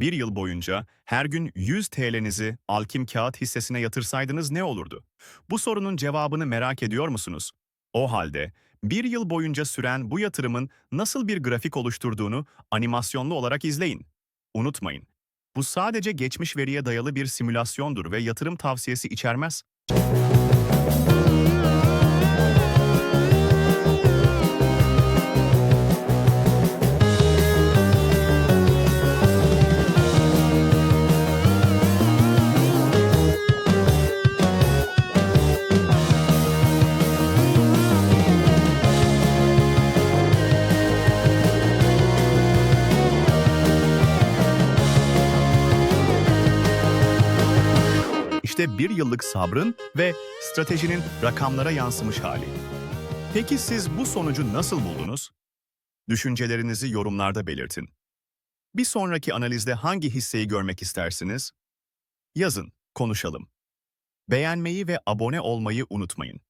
Bir yıl boyunca her gün 100 TL'nizi Alkim kağıt hissesine yatırsaydınız ne olurdu? Bu sorunun cevabını merak ediyor musunuz? O halde bir yıl boyunca süren bu yatırımın nasıl bir grafik oluşturduğunu animasyonlu olarak izleyin. Unutmayın, bu sadece geçmiş veriye dayalı bir simülasyondur ve yatırım tavsiyesi içermez. İşte bir yıllık sabrın ve stratejinin rakamlara yansımış hali. Peki siz bu sonucu nasıl buldunuz? Düşüncelerinizi yorumlarda belirtin. Bir sonraki analizde hangi hisseyi görmek istersiniz? Yazın, konuşalım. Beğenmeyi ve abone olmayı unutmayın.